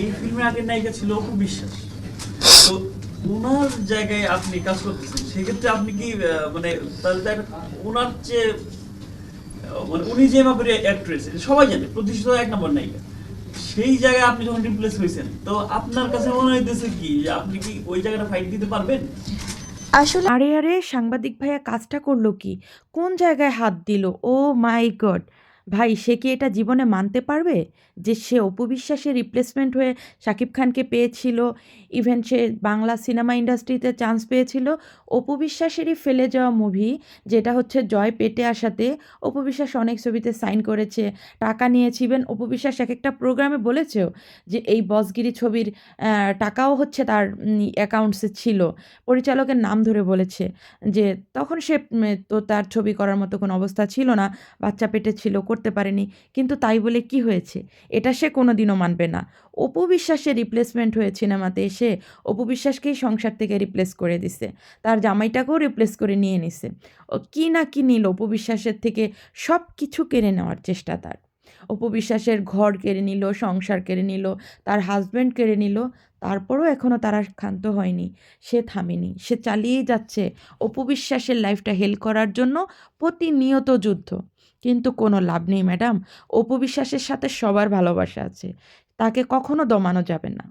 এই ফিল্মের আগের নায়িকা ছিল অপু বিশ্বাস। তো ওনার জায়গায় আপনি কাজ করতেছেন সেক্ষেত্রে আপনি কি মানে তাহলে ওনার যে মানে উনি যে মাপের অ্যাক্ট্রেস সবাই জানে প্রতিষ্ঠিত এক নম্বর নায়িকা। সেই জায়গায় আপনি যখন রিপ্লেস হয়েছেন তো আপনার কাছে মনে হইতেছে কি যে আপনি কি ওই জায়গাটা ফাইট দিতে পারবেন? আসলে আরে আরে সাংবাদিক ভাইয়া কাজটা করল কি? কোন জায়গায় হাত দিল? ও মাই গড ভাই, সে কি এটা জীবনে মানতে পারবে যে সে অপু বিশ্বাসের রিপ্লেসমেন্ট হয়ে শাকিব খানকে পেয়েছিল? ইভেন সে বাংলা সিনেমা ইন্ডাস্ট্রিতে চান্স পেয়েছিল। অপু বিশ্বাসেরই ফেলে যাওয়া মুভি যেটা হচ্ছে জয় পেটে আসাতে অপু বিশ্বাস অনেক ছবিতে সাইন করেছে, টাকা নিয়েছে। ইভেন অপু বিশ্বাস এক একটা প্রোগ্রামে বলেছেও যে এই বসগিরি ছবির টাকাও হচ্ছে তার অ্যাকাউন্টসে ছিল। পরিচালকের নাম ধরে বলেছে যে তখন সে তো তার ছবি করার মতো কোনো অবস্থা ছিল না। বাচ্চা পেটে ছিল করতে পারেনি। কিন্তু তাই বলে কি হয়েছে? এটা সে কোনো দিনও মানবে না। অপু বিশ্বাসের রিপ্লেসমেন্ট হয়ে সিনেমাতে এসে অপু বিশ্বাসকেই সংসার থেকে রিপ্লেস করে দিছে। তার জামাইটাকেও রিপ্লেস করে নিয়ে নিছে। ও কি না কি নিল অপু বিশ্বাসের থেকে সব কিছু কেড়ে নেওয়ার চেষ্টা তার। অপু বিশ্বাসের ঘর কেড়ে নিল, সংসার কেড়ে নিল, তার হাজব্যান্ড কেড়ে নিল, তারপরও এখনও তারা ক্ষান্ত হয়নি। সে থামেনি। সে চালিয়েই যাচ্ছে অপু বিশ্বাসের লাইফটা হেল্প করার জন্য প্রতিনিয়ত যুদ্ধ। কিন্তু কোনো লাভ নেই, ম্যাডাম। অপবিশ্বাসের সাথে সবার ভালোবাসা আছে। তাকে কখনো দমানো যাবে না।